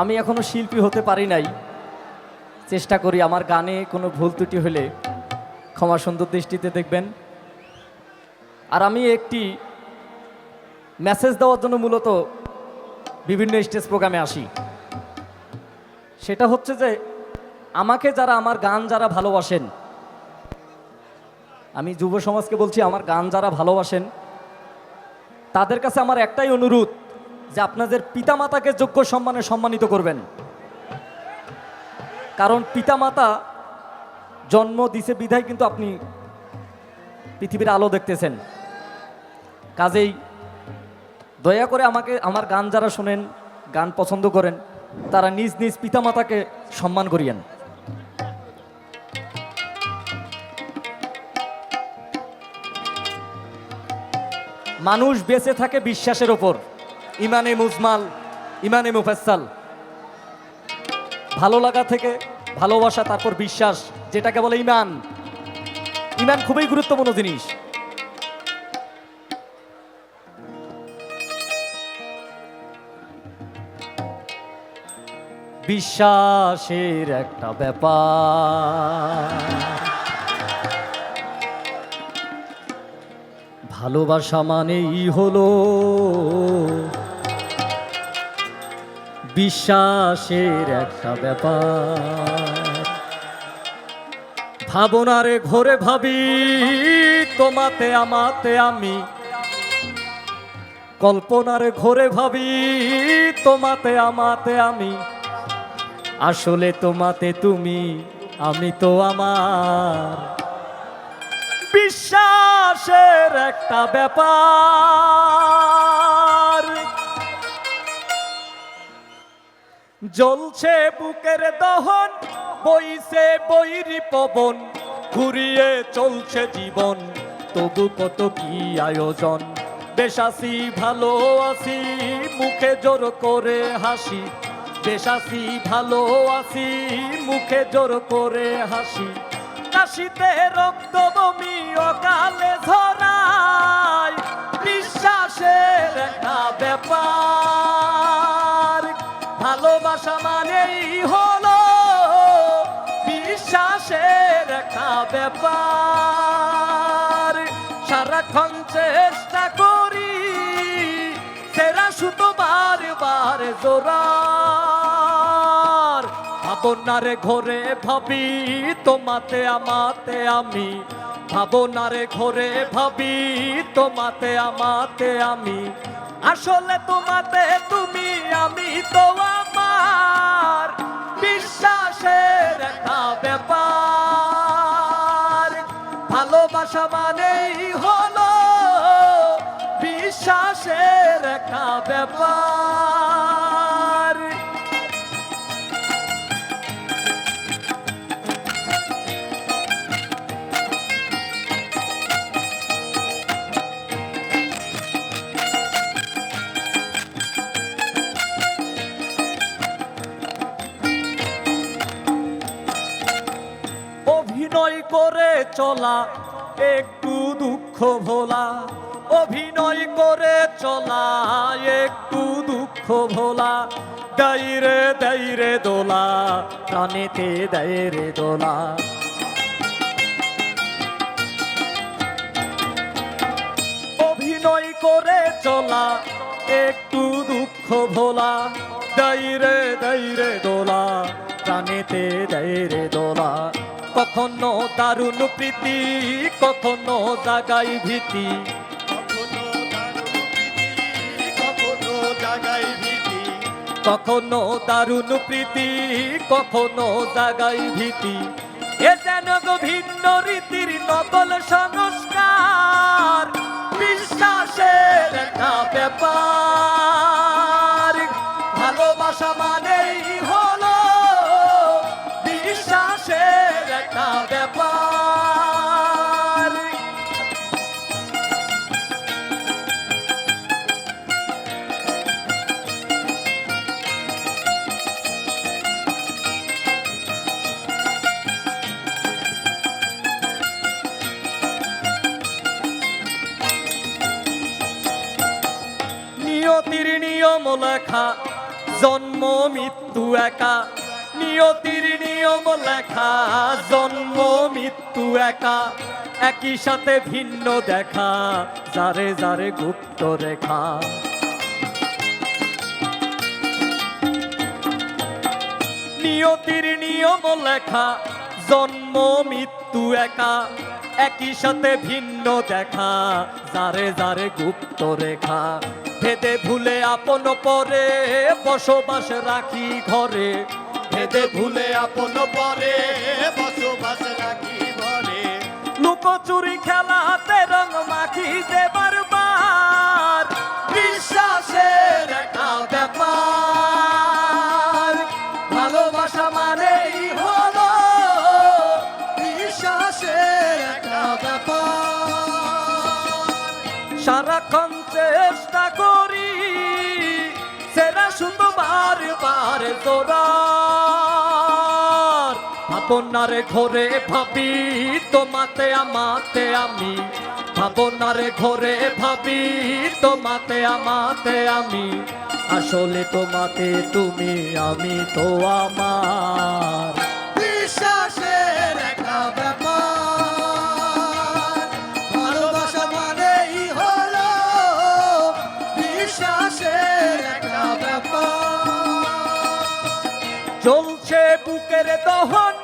আমি এখনও শিল্পী হতে পারি নাই। চেষ্টা করি আমার গানে কোনো ভুল ত্রুটি হলে ক্ষমা সুন্দর দৃষ্টিতে দেখবেন। আর আমি একটি মেসেজ দেওয়ার জন্য মূলত বিভিন্ন স্টেজ প্রোগ্রামে আসি। সেটা হচ্ছে যে, আমাকে যারা আমার গান যারা ভালোবাসেন, আমি যুব সমাজকে বলছি আমার গান যারা ভালোবাসেন, তাদের কাছে আমার একটাই অনুরোধ যে আপনাদের পিতামাতাকে যোগ্য সম্মানে সম্মানিত করবেন। কারণ পিতামাতা জন্ম দিছে বিধায় কিন্তু আপনি পৃথিবীর আলো দেখতেছেন। কাজেই দয়া করে আমাকে, আমার গান যারা শোনেন, গান পছন্দ করেন, তারা নিজ নিজ পিতামাতাকে সম্মান করিয়েন। মানুষ বেঁচে থাকে বিশ্বাসের ওপর। ইমানে মুজমাল, ইমানে মুফাসাল ভালো লাগা থেকে ভালোবাসা, তারপর বিশ্বাস, যেটাকে বলে ইমান। ইমান খুবই গুরুত্বপূর্ণ জিনিস। বিশ্বাসের একটা ব্যাপার। ভালোবাসা মানেই হলো বিশ্বাসের একটা ব্যাপার। ভাবনারে ঘরে ভাবি, তোমাতে, আমাতে আমি। কল্পনারে ঘরে ভাবি, তোমাতে, আমাতে আমি। আসলে তোমাতে তুমি, আমি তো আমার। বিশ্বাসের একটা ব্যাপার। জ্বলছে বুকের দহন, বইছে বৈরি পবন, ঘুরিয়ে চলছে জীবন, তবু কত কি আয়োজন? বেশ আছি, ভালো আছি, মুখে জোর করে হাসি। বেশ আছি, ভালো আছি, মুখে জোর করে হাসি। কাশিতে রক্ত বমি অকালে ঝরায় বিশ্বাসের একটা ব্যাপার। ভালোবাসা মানেই হলো বিশ্বাসের একটা ব্যাপার। সারাক্ষণ চেষ্টা করি সেরা সুতো বারবার জোরার ভাবনারে ঘরে ভাবি, তোমাতে আমাতে আমি। ভাবনারে ঘরে ভাবি, তোমাতে আমাতে আমি। আসলে তোমাতে তুমি আমি তো আমার। বিশ্বাসের ব্যাপার। করে চলা, একটু দুঃখ ভোলা। অভিনয় করে চলা, একটু দুঃখ ভোলা। দাইরে দাইরে দোলা, প্রাণেতে দাইরে দোলা। অভিনয় করে চলা, একটু দুঃখ ভোলা। দাইরে দাইরে দোলা, প্রাণেতে দাইরে দোলা। কখনো দারুণ প্রীতি কখনো জাগাই ভীতি। কখনো দারুণ প্রীতি, কখনো জাগাই ভীতি। কখনো দারুণ প্রীতি কখনো জাগাই ভীতি। এ যেন ভিন্ন রীতির নকল সংস্কার বিশ্বাসের একটা ব্যাপার। লেখা, জন্ম, মৃত্যু একা। নিয়তির নিয়ম লেখা, জন্ম, মৃত্যু একা। একই সাথে ভিন্ন দেখা, যারে যারে গুপ্ত রেখা। নিয়তির নিয়ম লেখা, জন্ম, মৃত্যু একা। একই সাথে ভিন্ন দেখা, যারে যারে গুপ্ত রেখা। ভেদে ভুলে আপন পরে বসবাস রাখি ঘরে। ভেদে ভুলে আপন পরে বসবাস রাখি ঘরে। লুকোচুরি খেলাতে রং মাখি দেবার বার। বিশ্বাসের বিশ্বাসের সারাক্ষণ তোরার ভাবনারে ঘরে ভাবি, তোমাতে আমাতে আমি। ভাবনারে ঘরে ভাবি, তোমাতে আমাতে আমি। আসলে তোমাতে তুমি, আমি তো আমার। বুকের দহন,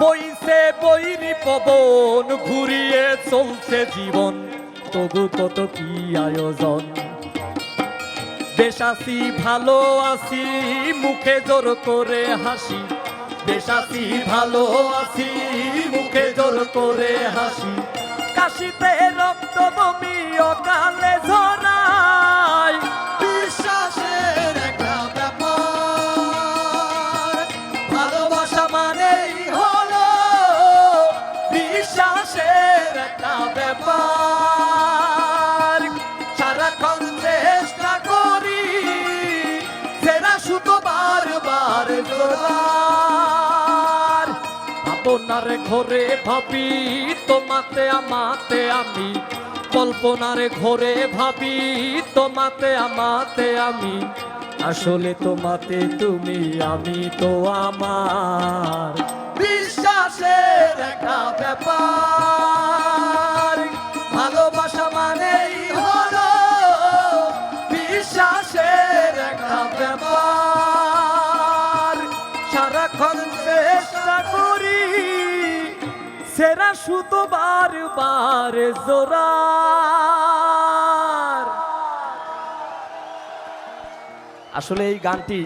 বইছে বৈরি পবন, ঘুরিয়ে চলছে জীবন, তবু কত কি আয়োজন? বেশ আছি, ভালো আছি, মুখে জোর করে হাসি। বেশ আছি, ভালো আছি, মুখে জোর করে হাসি। কাশিতে রক্ত বমি অকালে আপনার ঘরে ভাবি, তোমাতে আমাতে আমি। কল্পনার ঘরে ভাবি, তোমাতে আমাতে আমি। আসলে তোমাতে তুমি, আমি তো আমার। বিশ্বাসের একটা ব্যাপার। সেরা শুধু বারবার জোরার। আসলে এই গানটি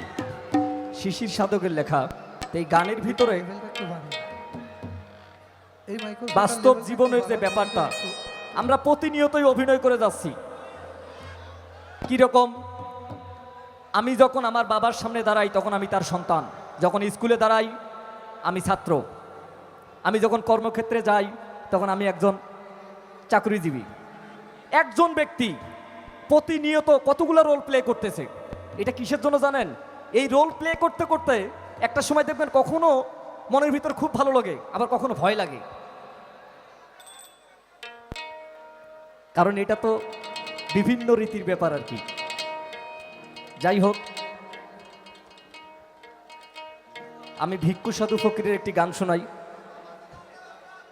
শিশির সাধকের লেখা এই গানের ভিতরে বাস্তব জীবনের যে ব্যাপারটা, আমরা প্রতিনিয়তই অভিনয় করে যাচ্ছি। কীরকম? আমি যখন আমার বাবার সামনে দাঁড়াই, তখন আমি তার সন্তান। যখন স্কুলে দাঁড়াই, আমি ছাত্র। আমি যখন কর্মক্ষেত্রে যাই, তখন আমি একজন চাকরিজীবী। একজন ব্যক্তি প্রতিনিয়ত কতগুলো রোল প্লে করতেছে, এটা কিসের জন্য জানেন? এই রোল প্লে করতে করতে একটা সময় দেখবেন কখনো মনের ভিতর খুব ভালো লাগে, আবার কখনো ভয় লাগে। কারণ এটা তো বিভিন্ন রীতির ব্যাপার আর কি। যাই হোক, আমি ভিক্ষু সাধু ফকিরের একটি গান শোনাই।